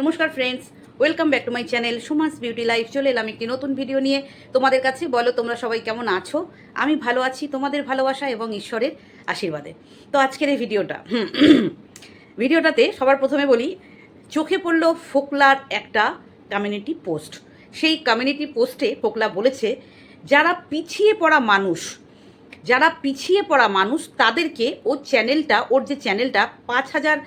নমস্কার friends welcome back to my channel Suma's beauty life চলে এলাম একটি নতুন ভিডিও নিয়ে। তোমাদের কাছে বলো, তোমরা সবাই কেমন আছো? আমি ভালো আছি, তোমাদের ভালোবাসা এবং ঈশ্বরের আশীর্বাদে। তো আজকের এই ভিডিওটা ভিডিওটাতে সবার প্রথমে বলি, চোখে পড়ল ফোকলার একটা কমিউনিটি পোস্ট সেই কমিউনিটি পোস্টে ফোকলা বলেছে, যারা পিছিয়ে পড়া মানুষ, যারা পিছিয়ে পড়া মানুষ, তাদেরকে ওর চ্যানেলটা ওর যে চ্যানেলটা পাঁচ হাজার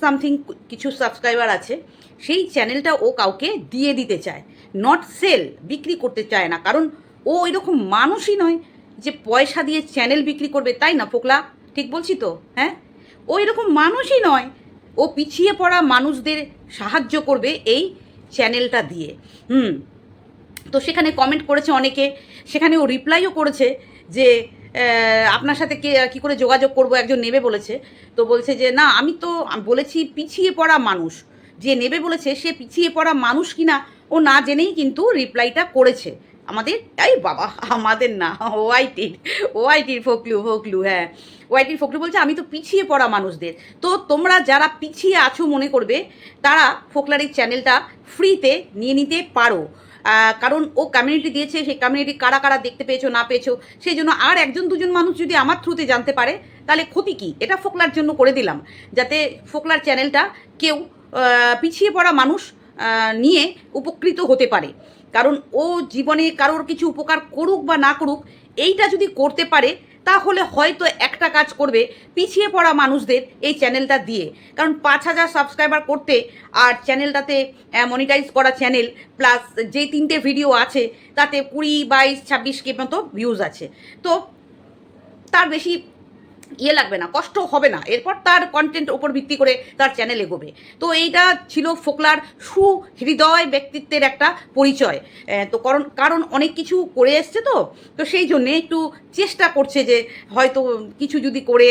সামথিং কিছু সাবস্ক্রাইবার আছে সেই চ্যানেলটা ও কাউকে দিয়ে দিতে চায়। নট সেল বিক্রি করতে চায় না। কারণ ও এরকম মানুষই নয় যে পয়সা দিয়ে চ্যানেল বিক্রি করবে। তাই না, ফোকলা? ঠিক বলছি তো? হ্যাঁ? ও এরকম মানুষই নয়। ও পিছিয়ে পড়া মানুষদের সাহায্য করবে এই চ্যানেলটা দিয়ে। হুম। তো সেখানে কমেন্ট করেছে অনেকে। সেখানে ও রিপ্লাইও করেছে যে আপনার সাথে কে, কী করে যোগাযোগ করব? একজন নেবে বলেছে। তো বলছে যে, না, আমি তো, বলেছি পিছিয়ে পড়া মানুষ। যে নেবে বলেছে সে পিছিয়ে পড়া মানুষ কিনা ও না জেনেই কিন্তু রিপ্লাইটা করেছে। আমাদের, এই বাবা, আমাদের না ওয়াইটির ওয়াইটির ফকলু ফকলু হ্যাঁ। ওয়াইটির ফকলু বলছে, আমি তো পিছিয়ে পড়া মানুষদের। তো তোমরা যারা পিছিয়ে আছো মনে করবে, তারা ফোকলার এই চ্যানেলটা ফ্রিতে নিয়ে নিতে পারো। কারণ ও কমিউনিটি দিয়েছে, সেই কমিউনিটি কারা কারা দেখতে পেয়েছ, না পেয়েছ, সেই জন্য আর একজন, দুজন মানুষ যদি আমার থ্রুতে জানতে পারে, তাহলে ক্ষতি কি? এটা ফোকলার জন্য করে দিলাম। যাতে ফোকলার চ্যানেলটা কেউ পিছিয়ে পড়া মানুষ নিয়ে উপকৃত হতে পারে। কারণ ও জীবনে কারোর কিছু উপকার করুক বা না করুক, এইটা যদি করতে পারে, তাহলে হয়তো একটা কাজ করবে, পিছিয়ে পড়া মানুষদের এই চ্যানেলটা দিয়ে। কারণ পাঁচ হাজার সাবস্ক্রাইবার করতে আর চ্যানেলটাতে মনিটাইজ করা চ্যানেল প্লাস যে তিনটে ভিডিও আছে, তাতে কুড়ি, বাইশ, ছাব্বিশ কে মতো ভিউজ আছে। তো তার বেশি ইয়ে লাগবে না, কষ্ট হবে না। এরপর তার কন্টেন্ট ওপর ভিত্তি করে তার চ্যানেল এগোবে। তো এইটা ছিল ফোকলার সুহৃদয় ব্যক্তিত্বের একটা পরিচয়। তো কারণ কারণ অনেক কিছু করে এসছে তো তো সেই জন্যে একটু চেষ্টা করছে যে হয়তো কিছু যদি করে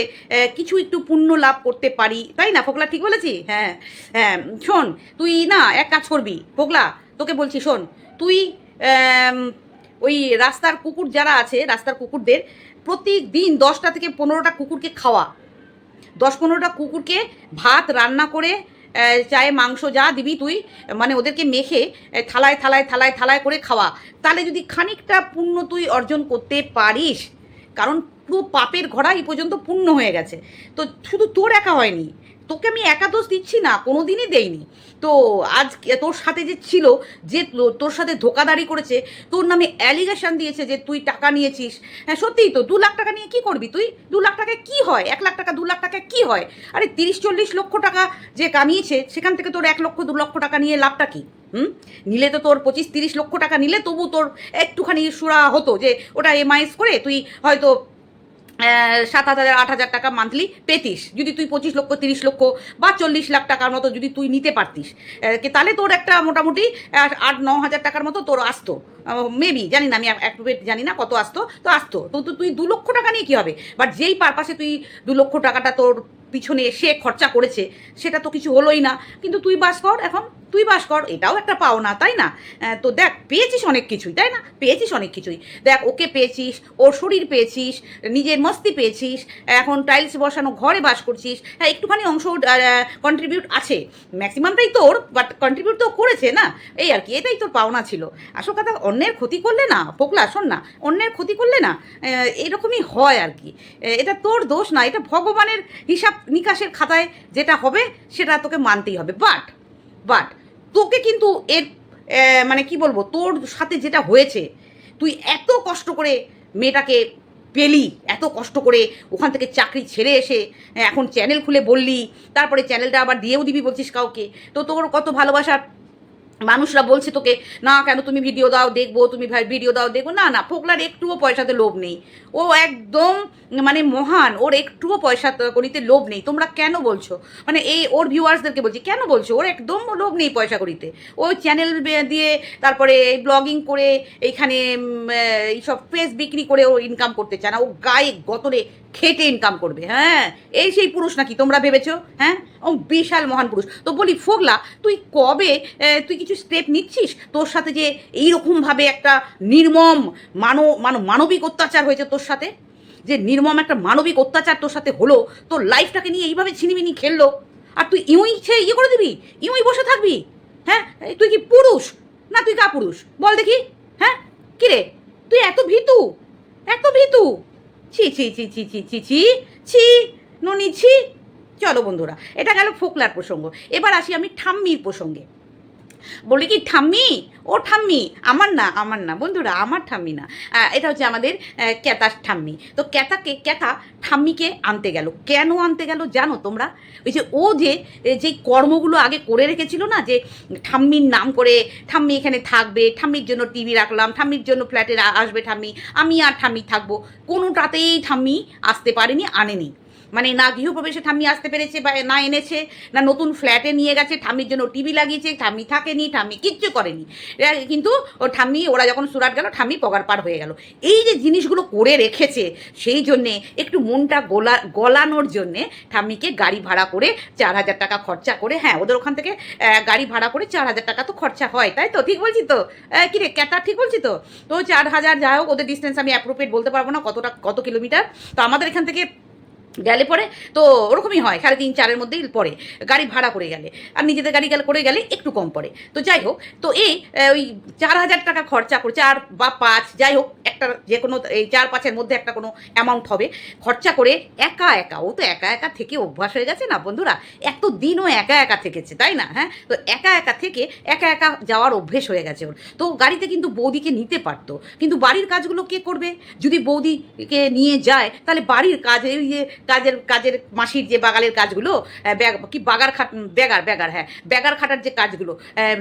কিছু একটু পুণ্য লাভ করতে পারি। তাই না ফোকলা, ঠিক বলেছি? হ্যাঁ হ্যাঁ শোন, তুই না, এক কাজ করবি। ফোকলা, তোকে বলছি, শোন, তুই ওই রাস্তার কুকুর যারা আছে, রাস্তার কুকুরদের প্রতিদিন দশটা থেকে পনেরোটা কুকুরকে খাওয়া। দশ পনেরোটা কুকুরকে ভাত রান্না করে চায়ে মাংস যা দিবি তুই মানে ওদেরকে মেখে থালায় থালায় থালায় থালায় করে খাওয়া। তাহলে যদি খানিকটা পুণ্য তুই অর্জন করতে পারিস, কারণ পুরো পাপের ঘোড়া এই পর্যন্ত পূর্ণ হয়ে গেছে। তো শুধু তোর একা হয়নি তোকে আমি একা দোষ দিচ্ছি না কোনো দিনই দেইনি। তো আজ তোর সাথে যে ছিল, যে তোর সাথে ধোকাদারি করেছে, তোর নামে অ্যালিগেশন দিয়েছে যে তুই টাকা নিয়েছিস। হ্যাঁ সত্যিই তো, দু লাখ টাকা নিয়ে কি করবি তুই? দু লাখ টাকায় কি হয়? এক লাখ টাকা, দু লাখ টাকায় কি হয়? আরে তিরিশ, চল্লিশ লক্ষ টাকা যে কামিয়েছে, সেখান থেকে তোর এক লক্ষ, দু লক্ষ টাকা নিয়ে লাভটা কি? হুম? নিলে তো তোর পঁচিশ, তিরিশ লক্ষ টাকা নিলে তবু তোর একটুখানি সুরা হতো যে ওটা এমআইএস করে তুই হয়তো সাত হাজার, আট হাজার টাকা মান্থলি পেতিস। যদি তুই পঁচিশ লক্ষ, তিরিশ লক্ষ বা চল্লিশ লাখ টাকার মতো যদি তুই নিতে পারতিস তাহলে তোর একটা মোটামুটি আট, ন হাজার টাকার মতো তোর আসতো। মেবি জানি না, আমি অ্যাক্টিভেট জানি না কত আসতো, তো আসতো। তো তুই দু লক্ষ টাকা নিয়ে কী হবে? বাট যেই পারপাসে তুই দু লক্ষ টাকাটা তোর পিছনে সে খরচা করেছে, সেটা তো কিছু হলোই না। কিন্তু তুই বাস কর এখন, তুই বাস কর, এটাও একটা পাওনা, তাই না? তো দেখ, পেয়েছিস অনেক কিছুই, তাই না? পেয়েছিস অনেক কিছুই। দেখ, ওকে পেয়েছিস, ওর শরীর পেয়েছিস, নিজের মস্তি পেয়েছিস, এখন টাইলস বসানো, ঘরে বাস করছিস হ্যাঁ একটুখানি অংশ কন্ট্রিবিউট আছে। ম্যাক্সিমামটাই তোর বাট কন্ট্রিবিউট তো করেছে, না? এই আর কি, এটাই তোর পাওনা ছিল। আসল কথা, অন্যের ক্ষতি করলে না পোকলা শোন না, অন্যের ক্ষতি করলে না এরকমই হয় আর কি। এটা তোর দোষ না, এটা ভগবানের হিসাব নিকাশের খাতায় যেটা হবে, সেটা তোকে মানতেই হবে। বাট বাট তোকে কিন্তু এর মানে কি বলব, তোর সাথে যেটা হয়েছে, তুই এত কষ্ট করে মেয়েটাকে পেলি, এত কষ্ট করে ওখান থেকে চাকরি ছেড়ে এসে, এখন চ্যানেল খুলে বললি, তারপরে চ্যানেলটা আবার দিয়েও দিবি বলছিস কাউকে, তো তোর কত ভালোবাসার মানুষরা বলছে তোকে, না, কেন তুমি ভিডিও দাও, দেখব, তুমি ভাই ভিডিও দাও, দেখব। না না, ফোকলার একটুও পয়সাতে লোভ নেই। ও একদম মানে মহান, ওর একটুও পয়সা করিতে লোভ নেই। তোমরা কেন বলছো? মানে এই ওর ভিউয়ার্সদেরকে বলছি, কেন বলছো? ওর একদম লোভ নেই পয়সা করিতে। ও চ্যানেল দিয়ে তারপরে ব্লগিং করে, এইখানে এইসব ফেস বিক্রি করে ও ইনকাম করতে চায় না। ও গায়ে গতরে খেটে ইনকাম করবে হ্যাঁ? এই সেই পুরুষ নাকি, তোমরা ভেবেছো? হ্যাঁ? ও বিশাল মহান পুরুষ। তো বলি, ফোগলা, তুই কবে তুই কিছু স্টেপ নিচ্ছিস? তোর সাথে যে এইরকমভাবে একটা নির্মম মানব মানব মানবিক অত্যাচার হয়েছে তোর সাথে? যে নির্মম একটা মানবিক অত্যাচার তোর সাথে হলো, তোর লাইফটাকে নিয়ে এইভাবে ছিনিমিনি খেললো, আর তুই ইউই সে ইয়ে করে দিবি? ইউই বসে থাকবি? হ্যাঁ? তুই কি পুরুষ? না, তুই কা পুরুষ বল দেখি হ্যাঁ? কি রে? তুই এত ভীতু এত ভীতু। ছি ছি ছি ছি ছি ছি ছি ছি, ননি, ছি চলো বন্ধুরা, এটা গেল ফোকলার প্রসঙ্গ। এবার আসি আমি ঠাম্মির প্রসঙ্গে। বলি কি, ঠাম্মি? ও ঠাম্মি, আমার না আমার না, বন্ধুরা, আমার ঠাম্মি না। এটা হচ্ছে আমাদের ক্যাতার ঠাম্মি। তো ক্যাতাকে, ক্যাতা ঠাম্মিকে আনতে গেল। কেন আনতে গেল জানো তোমরা? ওই যে ও যে যে কর্মগুলো আগে করে রেখেছিল না, যে ঠাম্মির নাম করে ঠাম্মি এখানে থাকবে, ঠাম্মির জন্য টিভি রাখলাম, ঠাম্মির জন্য ফ্ল্যাটে আসবে ঠাম্মি, আমি আর ঠাম্মি থাকব। কোনোটাতেই ঠাম্মি আসতে পারেনি, আনেনি। মানে না গৃহপ্রবেশে ঠাম্মি আসতে পেরেছে বা না এনেছে না নতুন ফ্ল্যাটে নিয়ে গেছে ঠাম্মির জন্য টিভি লাগিয়েছে ঠাম্মি থাকেনি ঠাম্মি কিচ্ছু করেনি। কিন্তু ও ঠাম্মি ওরা যখন সুরাট গেল ঠাম্মি পগার পার হয়ে গেল। এই যে জিনিসগুলো করে রেখেছে সেই জন্যে একটু মনটা গলা গলানোর জন্যে ঠাম্মিকে গাড়ি ভাড়া করে চার হাজার টাকা খরচা করে হ্যাঁ ওদের ওখান থেকে গাড়ি ভাড়া করে চার হাজার টাকা তো খরচা হয় তাই তো? ঠিক বলছি তো? আহ, কি রে ঠিক বলছি তো? তো চার হাজার যাই হোক ওদের ডিস্টেন্স আমি অ্যাপ্রোপ্রিয়েট বলতে পারব না কতটা কত কিলোমিটার তো আমাদের এখান থেকে গেলে পরে, তো ওরকমই হয়, সাড়ে তিন, চারের মধ্যেই পড়ে, গাড়ি ভাড়া করে গেলে। আর নিজেদের গাড়ি গেলে, করে গেলে একটু কম পড়ে। তো যাই হোক, তো এই ওই চার হাজার টাকা খরচা করে চার বা পাঁচ, যাই হোক, একটা যে কোনো, এই চার পাঁচের মধ্যে একটা কোনো অ্যামাউন্ট হবে। খরচা করে একা একা, ও তো একা একা থেকে অভ্যাস হয়ে গেছে না বন্ধুরা? এত দিনও একা একা থেকেছে, তাই না? হ্যাঁ? তো একা একা থেকে একা একা যাওয়ার অভ্যেস হয়ে গেছে ওর। তো গাড়িতে কিন্তু বৌদিকে নিতে পারতো। কিন্তু বাড়ির কাজগুলো কে করবে? যদি বৌদিকে নিয়ে যায়, তাহলে বাড়ির কাজে এই যে কাজের কাজের মাসির যে বাগালের কাজগুলো কি বাগার খাট, ব্যাগার ব্যাগার হ্যাঁ ব্যাগার খাটার যে কাজগুলো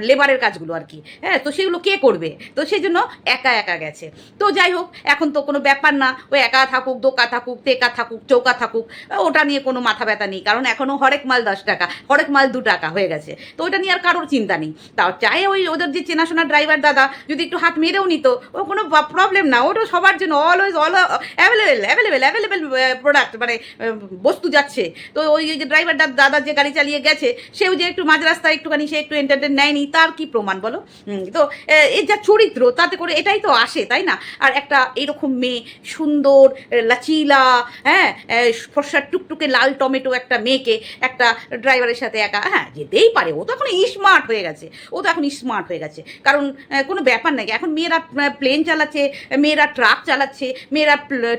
লেবারের কাজগুলো আর কি হ্যাঁ তো সেগুলো কে করবে? তো সেই জন্য একা একা গেছে। তো যাই হোক, এখন তো কোনো ব্যাপার না, ও একা থাকুক, দোকা থাকুক তেকা থাকুক, চৌকা থাকুক, ওটা নিয়ে কোনো মাথা ব্যথা নেই, কারণ এখনও হরেক মাল দশ টাকা, হরেক মাল দু টাকা হয়ে গেছে, তো ওটা নিয়ে আর কারোর চিন্তা নেই। তাও চাই ওই ওদের যে চেনাশোনা ড্রাইভার দাদা, যদি একটু হাত মেরেও নিত, ও কোনো প্রবলেম না, ওটা সবার জন্য always all available available available product মানে বস্তু যাচ্ছে। তো ওই যে ড্রাইভার দাদা যে গাড়ি চালিয়ে গেছে, সেও যে একটু মাঝ রাস্তায় একটুখানি, সে একটু এন্টারটেন নেয়নি, তার কি প্রমাণ বলো? তো এর যা চরিত্র, তাতে করে এটাই তো আসে, তাই না? আর একটা এরকম মেয়ে, সুন্দর লাচিলা হ্যাঁ ফর্সার টুকটুকে লাল টমেটো একটা মেয়েকে একটা ড্রাইভারের সাথে একা হ্যাঁ যেতেই পারে। ও তো এখন স্মার্ট হয়ে গেছে, ও তো এখন স্মার্ট হয়ে গেছে। কারণ কোনো ব্যাপার নাকি এখন মেয়েরা প্লেন চালাচ্ছে, মেয়েরা ট্রাক চালাচ্ছে, মেয়েরা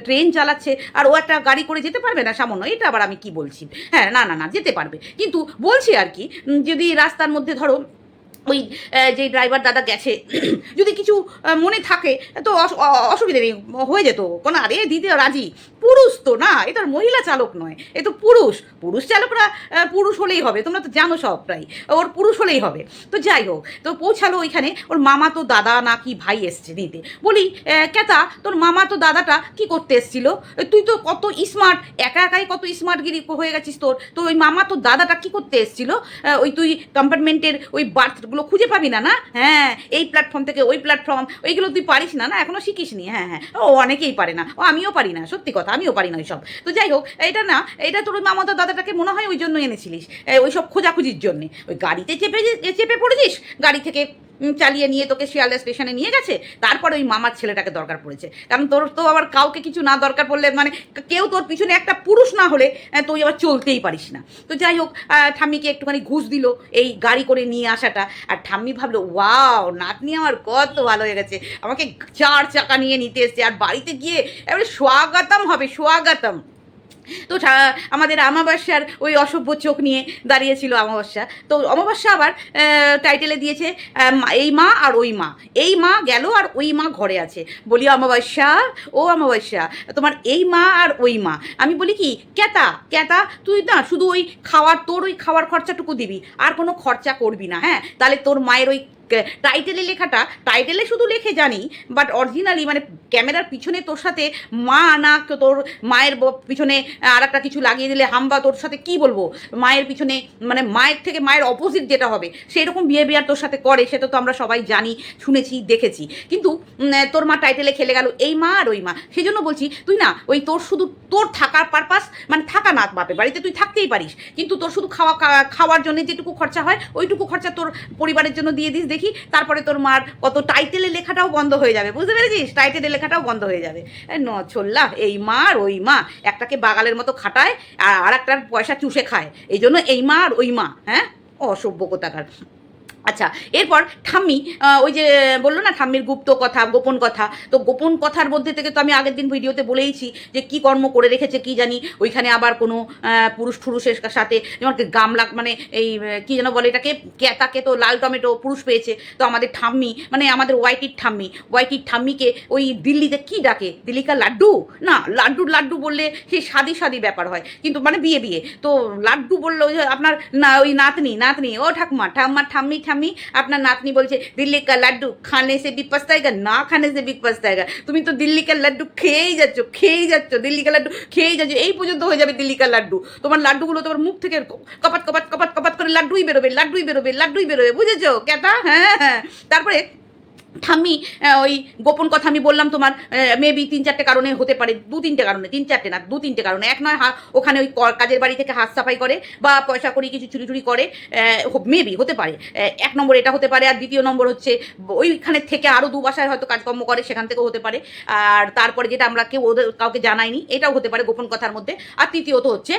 ট্রেন চালাচ্ছে, আর ও একটা গাড়ি করে যেতে পারবে না সামান্য, এটা আবার আমি কি বলছি? হ্যাঁ না না না, যেতে পারবে। কিন্তু বলছি আর কি যদি রাস্তার মধ্যে ধরো ওই যে ড্রাইভার দাদা গেছে, যদি কিছু মনে থাকে, তো অস- অসুবিধা নেই, হয়ে যেত। কোনো, আরে দিতে রাজি। পুরুষ তো না এটা মহিলা চালক নয়, এ তো পুরুষ। পুরুষ চালকরা পুরুষ হলেই হবে, তোমরা তো জানো সব প্রায়, ওর পুরুষ হলেই হবে। তো যাই হোক, তো পৌঁছালো ওইখানে, ওর মামা তো দাদা না কি ভাই এসছে নিতে। বলি কেতা তোর মামা তো দাদাটা কি করতে এসছিল? তুই তো কত স্মার্ট একা একাই কত স্মার্টগিরি হয়ে গেছিস তোর। তো ওই মামা তো দাদাটা কি করতে এসছিল? ওই তুই কম্পার্টমেন্টের ওই বার্থগুলো খুঁজে পাবি না না? হ্যাঁ এই প্ল্যাটফর্ম থেকে ওই প্ল্যাটফর্ম ওইগুলো তুই পারিস না না? এখনও শিখিস নি হ্যাঁ হ্যাঁ। ও, অনেকেই পারে না। ও, আমিও পারি না, সত্যি কথা, আমিও পারি না ওইসব। তো যাই হোক এটা না এটা তোর মামাতো দাদাটাকে মনে হয় ওই জন্য এনেছিলিস ওই সব খোঁজাখুঁজির জন্যে। ওই গাড়িতে চেপে চেপে পড়েছিস? গাড়ি থেকে চালিয়ে নিয়ে তোকে শিয়ালদা স্টেশনে নিয়ে গেছে তারপরে ওই মামার ছেলেটাকে দরকার পড়েছে। কারণ তোর তো আবার কাউকে কিছু না দরকার পড়লে মানে কেউ তোর পিছনে একটা পুরুষ না হলে আহ, তুই আবার চলতেই পারিস না। তো যাই হোক ঠাম্মিকে একটুখানি ঘুষ দিল এই গাড়ি করে নিয়ে আসাটা। আর ঠাম্মি ভাবলো ওয়াও নাতনি আমার কত ভালো হয়ে গেছে। আমাকে চার চাকা নিয়ে নিতে এসছে। আর বাড়িতে গিয়ে এবারে স্বাগতম হবে স্বাগতম। তো আমাদের আমাবস্যার ওই অসভ্য চোখ নিয়ে দাঁড়িয়েছিল অমাবস্যা। তো অমাবস্যা আবার টাইটেলে দিয়েছে এই মা আর ওই মা। এই মা গেল আর ওই মা ঘরে আছে। বলি, অমাবস্যা? ও অমাবস্যা। তোমার এই মা আর ওই মা। আমি বলি, কি? ক্যাতা? ক্যাতা? তুই না শুধু ওই খাওয়ার, তোর ওই খাওয়ার খরচাটুকু দিবি। আর কোনো খরচা করবি না হ্যাঁ? তাহলে তোর মায়ের ওই টাইটেলে লেখাটা টাইটেলে শুধু লেখে জানি বাট অরিজিনালি মানে ক্যামেরার পিছনে তোর সাথে মা না তোর মায়ের পিছনে আর একটা কিছু লাগিয়ে দিলে হাম্বা তোর সাথে কি বলব? মায়ের পিছনে মানে মায়ের থেকে মায়ের অপোজিট যেটা হবে সেই রকম বিহেভিয়ার তোর সাথে করে, সেটা তো আমরা সবাই জানি, শুনেছি, দেখেছি। কিন্তু তোর মা টাইটেলে খেলে গেল, এই মা আর ওই মা। সেই জন্য বলছি, তুই না, ওই তোর শুধু তোর থাকার পারপাস মানে থাকা না বাপের বাড়িতে তুই থাকতেই পারিস। কিন্তু তোর শুধু খাওয়া খাওয়ার জন্য যেটুকু খরচা হয়, ওইটুকু খরচা তোর পরিবারের জন্য দিয়ে দিস, দেখি দেখি, তারপরে তোর মার কত টাইটেলে লেখাটাও বন্ধ হয়ে যাবে, বুঝতে পেরেছিস? টাইটেলে লেখাটাও বন্ধ হয়ে যাবে। ন ছোল্লা এই মা আর ওই মা, একটাকে বাগালের মতো খাটায়, আর আর একটার পয়সা চুষে খায়। এই জন্য এই মা আর ওই মা হ্যাঁ? অসভ্য কোথাকার। আচ্ছা এরপর ঠাম্মি ওই যে, বলল না ঠাম্মির গুপ্ত কথা, গোপন কথা? তো গোপন কথার মধ্যে থেকে তো আমি আগের দিন ভিডিওতে বলেইছি যে কি কর্ম করে রেখেছে কি জানি, ওইখানে আবার কোনো পুরুষ ঠুরুষের সাথে, যেমন গামলা মানে এই কি যেন বলে এটাকে ক্যাতাকে তো লাল টমেটো পুরুষ পেয়েছে। তো আমাদের ঠাম্মি মানে আমাদের ওয়াইটির ঠাম্মি, ওয়াইটির ঠাম্মিকে ওই দিল্লিতে কি ডাকে? দিল্লিকা লাড্ডু? না লাড্ডু লাড্ডু বললে সেই সাদি সাদি ব্যাপার হয়, কিন্তু মানে বিয়ে বিয়ে। তো লাড্ডু বলল যে আপনার না, ওই নাতনি নাতনি, ও ঠাকুমা ঠাম্মা ঠাম্মি ঠামি আপনার নাতনি বলছে, দিল্লি কা লাড্ডু খানে সে বি পস্তায়গা, না খানে সে বি পস্তায়গা। তুমি তো দিল্লি কা লাড্ডু খেয়েই যাচ্ছ খেয়েই যাচ্ছ, দিল্লি কা লাড্ডু খেয়েই যাচ্ছ, এই পর্যন্ত হয়ে যাবে দিল্লি কা লাড্ডু। তোমার লাড্ডুগুলো তোমার মুখ থেকে কপাট কপাত কপাট কপাত করে লাড্ডুই বেরোবে লাড্ডুই বেরোবে লাড্ডুই বেরোবে, বুঝেছ? কেটা? হ্যাঁ হ্যাঁ।, হ্যাঁ। তারপরে ঠাম্মি ওই গোপন কথা আমি বললাম তোমার মেবি তিন চারটে কারণে হতে পারে, দু তিনটে কারণে, তিন চারটে না, দু তিনটে কারণে। এক নয় ওখানে ওই কাজের বাড়ি থেকে হাত সাফাই করে বা পয়সা করি কিছু চুরি চুরি করে মেবি হতে পারে। এক নম্বর এটা হতে পারে, আর দ্বিতীয় নম্বর হচ্ছে, ওইখানে থেকে আরও দু বাসায় হয়তো কাজকর্ম করে, সেখান থেকেও হতে পারে। আর তারপরে যেটা আমরা কেউ ওদের কাউকে জানাইনি, এটাও হতে পারে গোপন কথার মধ্যে। আর তৃতীয়ত হচ্ছে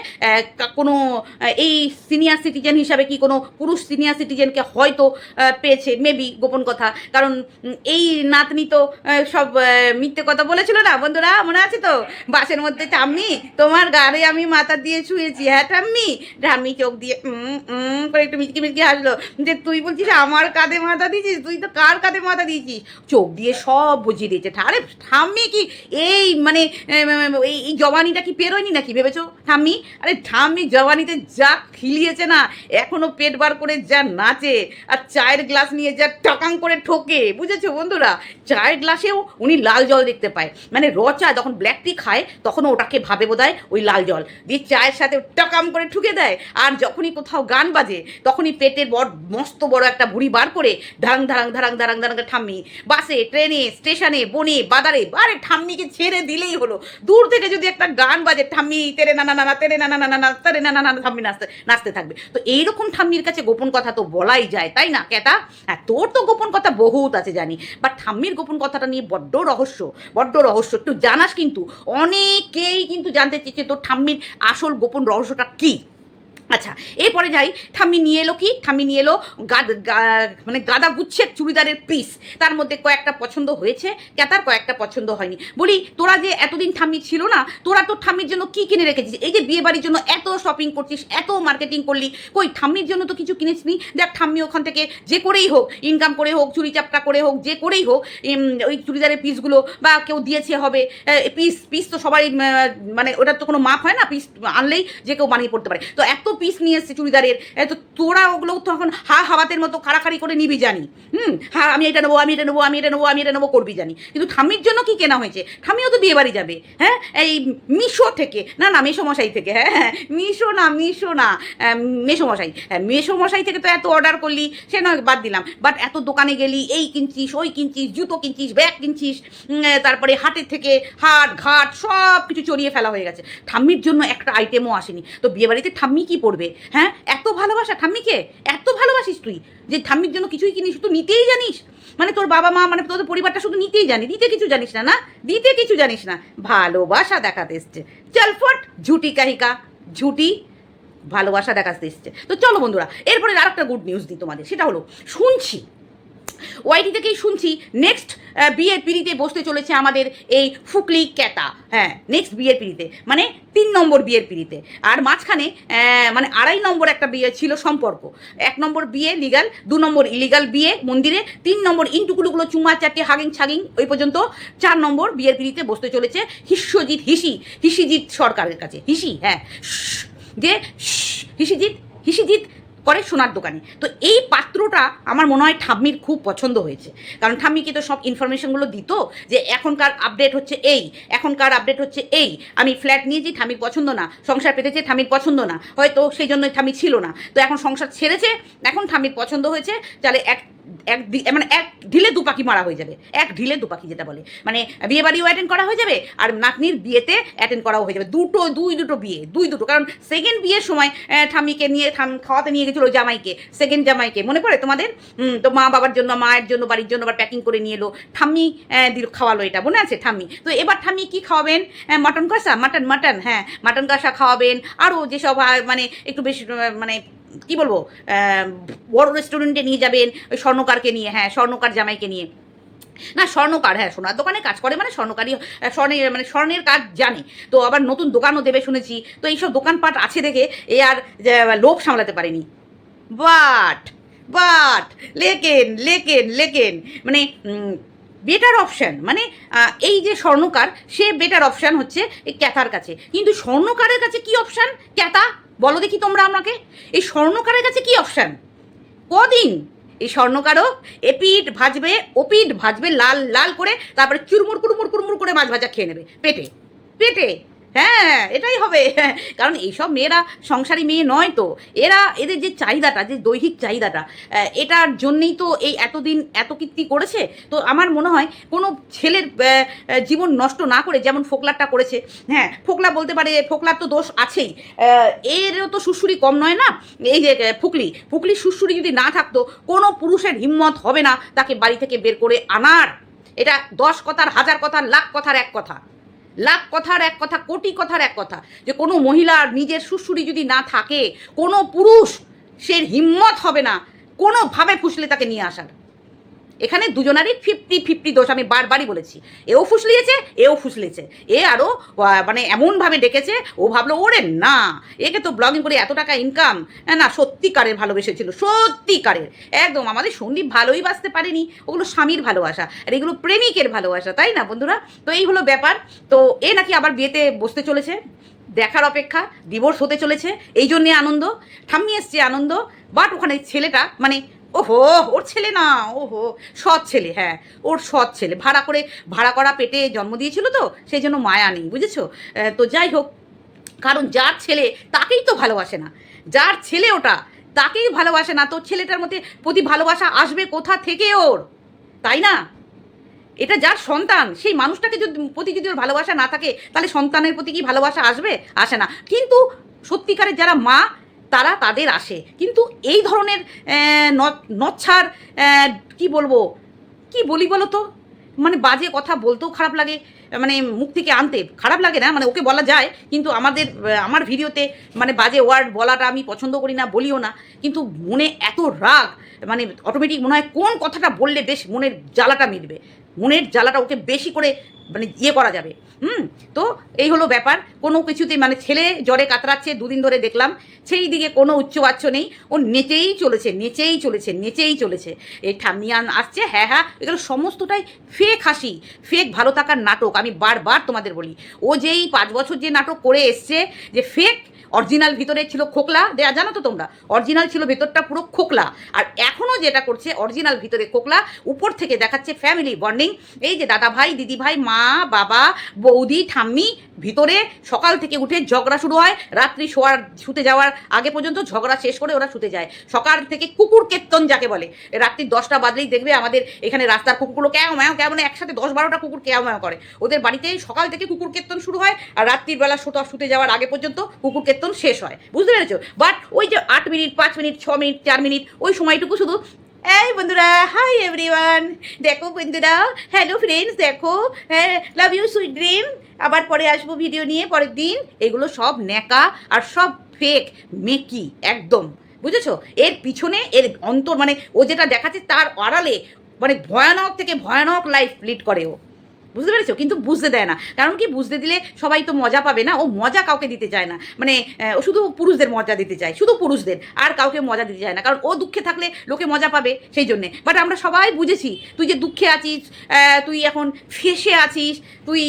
কোনো এই সিনিয়র সিটিজেন হিসাবে কি কোনো পুরুষ সিনিয়র সিটিজেনকে হয়তো পেয়েছে মেবি গোপন কথা। কারণ এই নাতনি তো সব মিথ্যে কথা বলেছিল না? বন্ধুরা, মনে আছে তো? বাসের মধ্যে, ঠাম্মি, তোমার গাড়ে আমি মাথা দিয়ে শুয়েছি হ্যাঁ ঠাম্মি? ঠাম্মি চোখ দিয়ে করে একটু মিচকি মিচকি হাসলো। যে, তুই বলছিস আমার কাঁধে মাথা দিয়েছিস? তুই তো কার কাঁধে মাথা দিয়েছিস? চোখ দিয়ে সব বুঝিয়ে দিয়েছে। আরে ঠাম্মি কি এই মানে এই জবানিটা কি পেরোয়নি নাকি, ভেবেছো? ঠাম্মি? আরে ঠাম্মি, জবানিতে যা খিলিয়েছে না, এখনও পেট বার করে যা নাচে, আর চায়ের গ্লাস নিয়ে যা টকাং করে ঠোকে বুঝেছ বন্ধুরা? চায়ের গ্লাসেও উনি লাল জল দেখতে পায়। মানে র চা যখন ব্ল্যাক টি খায়, তখন ওটাকে ভাবে বোধহয় ওই লাল জল। দিয়ে চায়ের সাথে টকাম করে ঠুকে দেয়। আর যখনই কোথাও গান বাজে, তখনই পেটের বড়, মস্ত বড় একটা ভুড়ি বার করে ধারাং ধারাং ধারাং ধারাং ধারাং ঠাম্মি, বাসে, ট্রেনে, স্টেশনে, বনে, বাজারে, আরে ঠাম্মিকে ছেড়ে দিলেই হলো। দূর থেকে যদি একটা গান বাজে, ঠাম্মি তেরে না না না না, তেরে না না না তেরে না না না না, ঠাম্মি নাচতে নাচতে থাকবে। তো এইরকম ঠাম্মির কাছে গোপন কথা তো বলাই যায়, তাই না কেতা হ্যাঁ তোর তো গোপন কথা বহুত আছে জানি। বা ঠাম্মির গোপন কথাটা নিয়ে বড্ড রহস্য বড্ড রহস্য। তুই জানাস কিন্তু, অনেকেই কিন্তু জানতে চেয়েছে তোর ঠাম্মির আসল গোপন রহস্যটা কী? আচ্ছা এরপরে যাই, ঠাম্মি নিয়ে এলো কি? ঠাম্মি নিয়ে এলো মানে গাদা গুচ্ছের চুড়িদারের পিস তার মধ্যে কয়েকটা পছন্দ হয়েছে ক্যাতার কয়েকটা পছন্দ হয়নি। বলি, তোরা যে এতদিন ঠাম্মি ছিল না, তোরা তোর ঠাম্মির জন্য কি কিনে রেখেছিস? এই যে বিয়ে বাড়ির জন্য এত শপিং করছিস, এত মার্কেটিং করলি, কই, ঠাম্মির জন্য তো কিছু কিনেছিস দেখ, ঠাম্মি ওখান থেকে যে করেই হোক ইনকাম করে হোক চুরি চাপটা করে হোক, যে করেই হোক ওই চুড়িদারের পিসগুলো বা কেউ দিয়েছে হবে পিস পিস তো সবাই মানে ওটার তো কোনো মাপ হয় না পিস আনলেই যে কেউ বানিয়ে পড়তে পারে। তো এত পিস নিয়ে এসছে চুড়িদারের। তো তোরা ওগুলো তখন হা হাওয়াতের মতো খাড়াখাড়ি করে নিবি জানি। হুম? হ্যাঁ আমি এটা নেব আমি এটা নেব আমি এটা নেব আমি এটা নেব করবি জানি। কিন্তু ঠাম্মির জন্য কি কেনা হয়েছে? ঠাম্মিও তো বিয়ে বাড়ি যাবে হ্যাঁ? এই মিশো থেকে না না মেসোমশাই থেকে হ্যাঁ হ্যাঁ মিশো না মিশো না আহ, মেসোমশাই হ্যাঁ মেসোমশাই থেকে তো এত অর্ডার করলি সে নয় বাদ দিলাম। বাট এত দোকানে গেলি এই কিনছিস ওই কিনছিস জুতো কিনছিস ব্যাগ কিনছিস তারপরে হাটের থেকে হাট ঘাট সব কিছু চড়িয়ে ফেলা হয়ে গেছে। ঠাম্মির জন্য একটা আইটেমও আসেনি। তো বিয়েবাড়িতে ঠাম্মি কি পড়বে হ্যাঁ? এত ভালোবাসা, ঠাম্মিকে? এত ভালোবাসিস তুই? যে ঠাম্মির জন্য কিছুই কিনিস, শুধু নিতেই জানিস? মানে তোর বাবা মা মানে তোদের পরিবারটা শুধু নিতেই জানি, দিতে কিছু জানিস না না? দিতে কিছু জানিস না। ভালোবাসা দেখাতে এসছে। চল ফট, ঝুটি কাহিকা, ঝুটি, ভালোবাসা দেখাতে এসছে। তো চলো বন্ধুরা, এরপরে আর একটা গুড নিউজ দিই তোমাদের, সেটা হলো, শুনছি ওয়াইটি থেকেই শুনছি নেক্সট বিয়ের পিড়িতে বসতে চলেছে আমাদের এই ফুকলি ক্যাতা হ্যাঁ নেক্সট বিয়ের পিড়িতে মানে তিন নম্বর বিয়ের পিড়িতে আর মাঝখানে মানে আড়াই নম্বর একটা বিয়ে ছিল সম্পর্ক। এক নম্বর বিয়ে লিগাল দু নম্বর ইলিগাল বিয়ে মন্দিরে, তিন নম্বর ইন্টুকুলুগুলো চুমা চারটে হাগিং ছাগিং, ওই পর্যন্ত চার নম্বর বিয়ের পিড়িতে বসতে চলেছে হিস্যজিৎ হিসি, হিসিজিৎ সরকারের কাছে, হিসি হ্যাঁ যে হিসিজিৎ হিসিজিৎ করে সোনার দোকানে। তো এই পাত্রটা আমার মনে হয় ঠাম্মির খুব পছন্দ হয়েছে। কারণ ঠাম্মিকে তো সব ইনফরমেশনগুলো দিত যে এখনকার আপডেট হচ্ছে এই, এখনকার আপডেট হচ্ছে এই। আমি ফ্ল্যাট নিয়েছি ঠামির পছন্দ না। সংসার পেতেছে ঠামির পছন্দ না। হয়তো সেই জন্যই ঠামি ছিল না। তো এখন সংসার ছেড়েছে, এখন ঠামির পছন্দ হয়েছে। তাহলে এক এক মানে এক ঢিলে দু পাখি মারা হয়ে যাবে। এক ঢিলে দু পাখি যেটা বলে। মানে বিয়ে বাড়িও অ্যাটেন্ড করা হয়ে যাবে আর নাতনির বিয়েতে অ্যাটেন্ড করাও হয়ে যাবে। দুটো দুই দুটো বিয়ে দুই দুটো। কারণ সেকেন্ড বিয়ের সময় আহ, ঠাম্মিকে নিয়ে ঠাম খাওয়াতে নিয়ে গেছিল জামাইকে সেকেন্ড জামাইকে। মনে পড়ে তোমাদের? তো মা বাবার জন্য মায়ের জন্য বাড়ির জন্য আবার প্যাকিং করে নিয়ে এলো। ঠাম্মি দিল খাওয়ালো এটা। মনে আছে ঠাম্মি? তো এবার ঠাম্মি কি খাওয়াবেন? মাটন কষা? মাটন মাটন হ্যাঁ। মাটন কষা খাওয়াবেন। আরও যেসব মানে একটু বেশি মানে কি বলব বড় রেস্টুরেন্টে নিয়ে যাবেন ওই স্বর্ণকারকে নিয়ে হ্যাঁ স্বর্ণকার জামাইকে নিয়ে। না স্বর্ণকার হ্যাঁ সোনার দোকানে কাজ করে মানে স্বর্ণকারই আহ, স্বর্ণের মানে স্বর্ণের কাজ জানে। তো আবার নতুন দোকানও দেবে শুনেছি। তো এইসব দোকানপাট আছে দেখে এ আর লোভ সামলাতে পারেনি। বাট বাট লেকেন লেকেন লেকেন মানে বেটার অপশান মানে এই যে স্বর্ণকার সে বেটার অপশান হচ্ছে ক্যাথার কাছে। কিন্তু স্বর্ণকারের কাছে কি অপশান ক্যাথা। বলো দেখি তোমরা আমাকে। এই স্বর্ণকারের কাছে কি অপশান কদিন? এই স্বর্ণকারও এপিট ভাজবে ওপিট ভাজবে লাল লাল করে, তারপরে চুরমুর, কুড়মুর কুড়মুর করে মাছ ভাজা খেয়ে নেবে। পেটে পেটে। হ্যাঁ এটাই হবে। কারণ এইসব মেয়েরা সংসারী মেয়ে নয় তো। এরা, এদের যে চাহিদাটা, যে দৈহিক চাহিদাটা এটার জন্যেই তো এই এতদিন এত কীর্তি করেছে। তো আমার মনে হয় কোনো ছেলের জীবন নষ্ট না করে যেমন ফোকলারটা করেছে হ্যাঁ ফোকলা বলতে পারে, ফোকলার তো দোষ আছেই। এরও তো সুশুরি কম নয় না? এই যে ফুকলি ফুকলি সুশুরি যদি না থাকতো, কোনো পুরুষের হিম্মত হবে না তাকে বাড়ি থেকে বের করে আনার। এটা দশ কথার, হাজার কথার, লাখ কথার এক কথা। লাখ কথার এক কথা, কোটি কথার এক কথা, যে কোনো মহিলার নিজের শ্বশুরি যদি না থাকে, কোনো পুরুষ, সে হিম্মত হবে না, কোনোভাবে ফুসলে তাকে নিয়ে আসার। এখানে দুজনারই ফিফটি ফিফটি দোষ, আমি বারবারই বলেছি। এও ফুসলিয়েছে এও ফুসলিয়েছে এ আরও মানে এমনভাবে ডেকেছে, ও ভাবলো, ওরে না, একে তো ব্লগিং করে এত টাকা ইনকাম না, সত্যিকারের ভালোবেসেছিল সত্যিকারের। একদম আমাদের সন্দীপ ভালোই বাঁচতে পারেনি, ওগুলো স্বামীর ভালোবাসা, আর এগুলো প্রেমিকের ভালোবাসা, তাই না বন্ধুরা? তো এই হলো ব্যাপার। তো এ নাকি আবার বিয়েতে বসতে চলেছে, দেখার অপেক্ষা ডিভোর্স হতে চলেছে, এই জন্যে আনন্দ, ঠাম্মি এসছে আনন্দ বাট ওখানে ছেলেটা মানে ওহো, ওর ছেলে না, ওহো, সৎ ছেলে হ্যাঁ ওর সৎ ছেলে। ভাড়া করে, ভাড়া করা পেটে জন্ম দিয়েছিল তো, সেই জন্য মায়া নেই, বুঝেছ? তো যাই হোক, কারণ যার ছেলে তাকেই তো ভালোবাসে না। যার ছেলে ওটা, তাকেই ভালোবাসে না। তো ছেলেটার মধ্যে প্রতি ভালোবাসা আসবে কোথা থেকে ওর? তাই না? এটা যার সন্তান, সেই মানুষটাকে যদি, প্রতি যদি ওর ভালোবাসা না থাকে, তাহলে সন্তানের প্রতি কি ভালোবাসা আসবে? আসে না। কিন্তু সত্যিকারের যারা মা তারা তাদের আসে। কিন্তু এই ধরনের নচ্ছার কি বলব? কি বলি বলো তো মানে বাজে কথা বলতেও খারাপ লাগে মানে মুখ থেকে আনতে খারাপ লাগে না মানে ওকে বলা যায়, কিন্তু আমাদের আমার ভিডিওতে মানে বাজে ওয়ার্ড বলাটা আমি পছন্দ করি না, বলিও না, কিন্তু মনে এত রাগ মানে অটোমেটিক মনে হয় কোন কথাটা বললে বেশ মনের জ্বালাটা মিটবে। মনের জ্বালাটা ওকে বেশি করে মানে ইয়ে করা যাবে। হুম? তো এই হলো ব্যাপার। কোনো কিছুতে মানে ছেলে জ্বরে কাতরাচ্ছে, দুদিন ধরে দেখলাম। সেই দিকে কোনো উচ্চবাচ্য নেই। ও নেচেই চলেছে নেচেই চলেছে নেচেই চলেছে। এই ঠামিয়ান আসছে হ্যাঁ হ্যাঁ এগুলো সমস্তটাই ফেক হাসি ফেক ভালো থাকার নাটক। আমি বারবার তোমাদের বলি, ও যেই পাঁচ বছর যে নাটক করে এসছে, যে ফেক অরিজিনাল ভিতরে ছিল খোকলা দেয়া জানো তো তোমরা অরিজিনাল ছিল ভেতরটা পুরো খোকলা। আর এখনও যেটা করছে অরিজিনাল ভিতরে খোকলা, উপর থেকে দেখাচ্ছে ফ্যামিলি বন্ডিং এই যে দাদা ভাই দিদি ভাই মা বাবা, বৌদি, ঠাম্মি, ভিতরে সকাল থেকে উঠে ঝগড়া শুরু হয়। রাত্রি শোয়ার, শুতে যাওয়ার আগে পর্যন্ত ঝগড়া শেষ করে ওরা শুতে যায়। সকাল থেকে কুকুর কেত্তন যাকে বলে। রাত্রি দশটা বাজলেই দেখবে আমাদের এখানে রাস্তার কুকুরগুলো ক্যাও ম্যাও ক্যাও মানে একসাথে দশ বারোটা কুকুর ক্যাও ম্যাও করে। ওদের বাড়িতে সকাল থেকে কুকুর কেত্তন শুরু হয় আর রাত্রির বেলা শুতে শুতে যাওয়ার আগে পর্যন্ত কুকুর কেত্তন শেষ হয়। বুঝতে পেরেছ? বাট ওই যে আট মিনিট, পাঁচ মিনিট, ছ মিনিট, চার মিনিট, ওই সময়টুকু শুধু এই বন্ধুরা হাই এভরিওয়ান দেখো বন্ধুরা হ্যালো ফ্রেন্ডস দেখো হ্যাঁ লাভ ইউ সুইট ড্রিম আবার পরে আসব ভিডিও নিয়ে, পরের দিন। এগুলো সব ন্যাকা আর সব ফেক মেকি, একদম। বুঝেছ? এর পিছনে, এর অন্তর মানে ও যেটা দেখাচ্ছে তার আড়ালে মানে ভয়ানক থেকে ভয়ানক লাইফ লিড করে ও। বুঝতে পেরেছ? কিন্তু বুঝতে দেয় না। কারণ কি? বুঝতে দিলে সবাই তো মজা পাবে না। ও মজা কাউকে দিতে চায় না। মানে ও শুধু পুরুষদের মজা দিতে চায়। শুধু পুরুষদের। আর কাউকে মজা দিতে চায় না। কারণ ও দুঃখে থাকলে লোকে মজা পাবে সেই জন্যে। বাট আমরা সবাই বুঝেছি, তুই যে দুঃখে আছিস তুই এখন ফেসে আছিস, তুই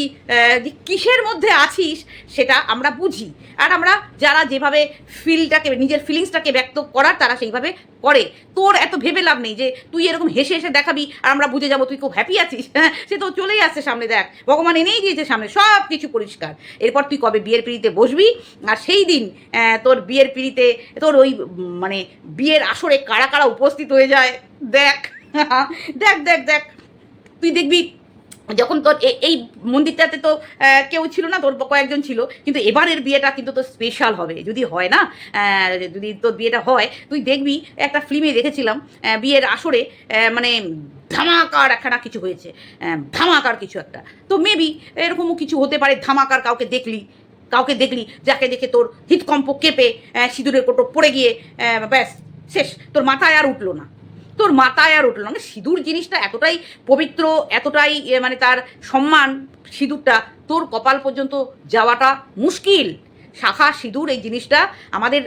কিসের মধ্যে আছিস, সেটা আমরা বুঝি। আর আমরা যারা যেভাবে ফিলটাকে, নিজের ফিলিংসটাকে ব্যক্ত করার, তারা সেইভাবে করে। তোর এত ভেবে লাভ নেই যে, তুই এরকম হেসে হেসে দেখাবি, আর আমরা বুঝে যাব তুই খুব হ্যাপি আছিস। সে তো চলেই আসছে সামনে দেখ। ভগবান এনেই দিয়েছে সামনে সব কিছু পরিষ্কার। এরপর তুই কবে বিয়ের পিড়িতে বসবি? আর সেই দিন তোর বিয়ের পিড়িতে, তোর ওই মানে বিয়ের আসরে কারা কারা উপস্থিত হয়ে যায়? দেখ দেখ দেখ দেখ। তুই দেখবি যখন তোর এই মন্দিরটাতে তো কেউ ছিল না, তোর কয়েকজন ছিল, কিন্তু এবারের বিয়েটা কিন্তু তোর স্পেশাল হবে। যদি হয় না যদি তোর বিয়েটা হয়, তুই দেখবি, একটা ফিল্মে দেখেছিলাম বিয়ের আসরে মানে ধামাকার একখানা কিছু হয়েছে ধামাকার কিছু একটা। তো মেবি এরকমও কিছু হতে পারে, ধামাকার কাউকে দেখলি কাউকে দেখলি, যাকে দেখে তোর হৃদকম্প কেঁপে সিঁদুরের কোটো পড়ে গিয়ে ব্যাস, শেষ। তোর মাথায় আর উঠল না। তোর মাথায় আর উঠল না। মানে সিঁদুর জিনিসটা এতটাই পবিত্র, এতটাই মানে তার সম্মান সিঁদুরটা, তোর কপাল পর্যন্ত যাওয়াটা মুশকিল। শাখা সিঁদুর এই জিনিসটা আমাদের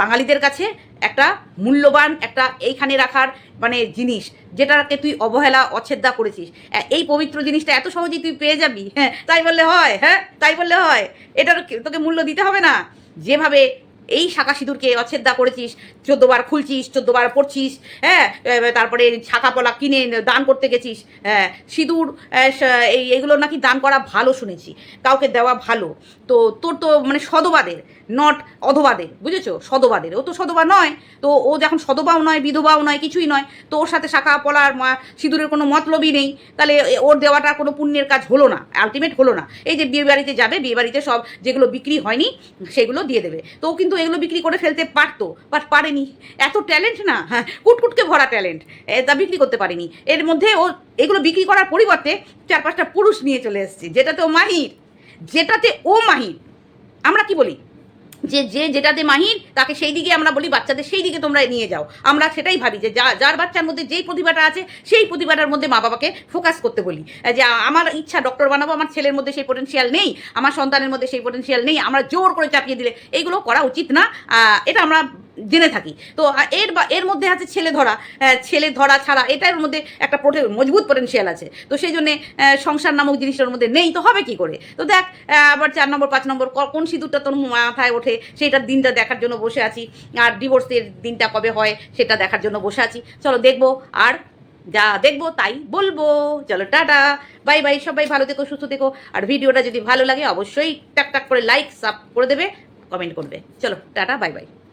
বাঙালিদের কাছে একটা মূল্যবান, একটা এইখানে রাখার মানে জিনিস, যেটাকে তুই অবহেলা অচ্ছেদ্যা করেছিস। এই পবিত্র জিনিসটা এত সহজেই তুই পেয়ে যাবি হ্যাঁ তাই বললে হয় হ্যাঁ তাই বললে হয়। এটার তোকে মূল্য দিতে হবে না? যেভাবে এই শাখা সিঁদুরকে অচ্ছেদ্যা করেছিস চোদ্দবার খুলছিস চোদ্দবার পড়ছিস হ্যাঁ তারপরে শাখা পলা কিনে দান করতে গেছিস হ্যাঁ সিঁদুর এই, এগুলো নাকি দান করা ভালো শুনেছি, কাউকে দেওয়া ভালো। তো তোর তো মানে সদবাদের নট অধবাদের, বুঝেছ? সদবাদের। ও তো সদবা নয়, তো ও যখন সদবাও নয়, বিধবাও নয়, কিছুই নয়, তো ওর সাথে শাখা পলার সিঁদুরের কোনো মতলবই নেই। তাহলে ওর দেওয়াটা কোনো পুণ্যের কাজ হলো না আলটিমেট হলো না। এই যে বিয়ে বাড়িতে যাবে বিয়ে বাড়িতে সব যেগুলো বিক্রি হয়নি, সেগুলো দিয়ে দেবে। তো কিন্তু এগুলো বিক্রি করে ফেলতে পারতো বাট পারেনি। এত ট্যালেন্ট না হ্যাঁ কুটকুটকে ভরা ট্যালেন্ট তা বিক্রি করতে পারেনি। এর মধ্যে ও, এগুলো বিক্রি করার পরিবর্তে চার পাঁচটা পুরুষ নিয়ে চলে এসেছে, যেটাতে ও মাহির, যেটাতে ও মাহির, আমরা কি বলি? যে যে যেটাতে মাহির, তাকে সেই দিকে আমরা বলি, বাচ্চাদের সেই দিকে তোমরা নিয়ে যাও। আমরা সেটাই ভাবি যে, যা, যার বাচ্চার মধ্যে যেই প্রতিভাটা আছে, সেই প্রতিভাটার মধ্যে মা বাবাকে ফোকাস করতে বলি। যে, আমার ইচ্ছা ডক্টর বানাবো, আমার ছেলের মধ্যে সেই পোটেন্সিয়াল নেই, আমার সন্তানের মধ্যে সেই পোটেন্সিয়াল নেই, আমরা জোর করে চাপিয়ে দিলে এইগুলো করা উচিত না। এটা আমরা জেনে থাকি। তো এর বা, এর মধ্যে আছে ছেলে ধরা। ছেলে ধরা ছাড়া এটার মধ্যে একটা মজবুত পোটেনশিয়াল আছে। তো সেই জন্যে সংসার নামক জিনিসটার মধ্যে নেই, তো হবে কি করে? তো দেখ আবার চার নম্বর, পাঁচ নম্বর কোন সিঁদুরটা তোর মাথায় ওঠে সেইটার দিনটা দেখার জন্য বসে আছি। আর ডিভোর্সের দিনটা কবে হয়, সেটা দেখার জন্য বসে আছি। চলো দেখব, আর যা দেখব তাই বলব। চলো, টাটা। বাই বাই, সবাই ভালো থেকো, সুস্থ থেকো। আর ভিডিওটা যদি ভালো লাগে, অবশ্যই টাক টাক করে লাইক সাব করে দেবে কমেন্ট করবে। চলো, টাটা, বাই বাই।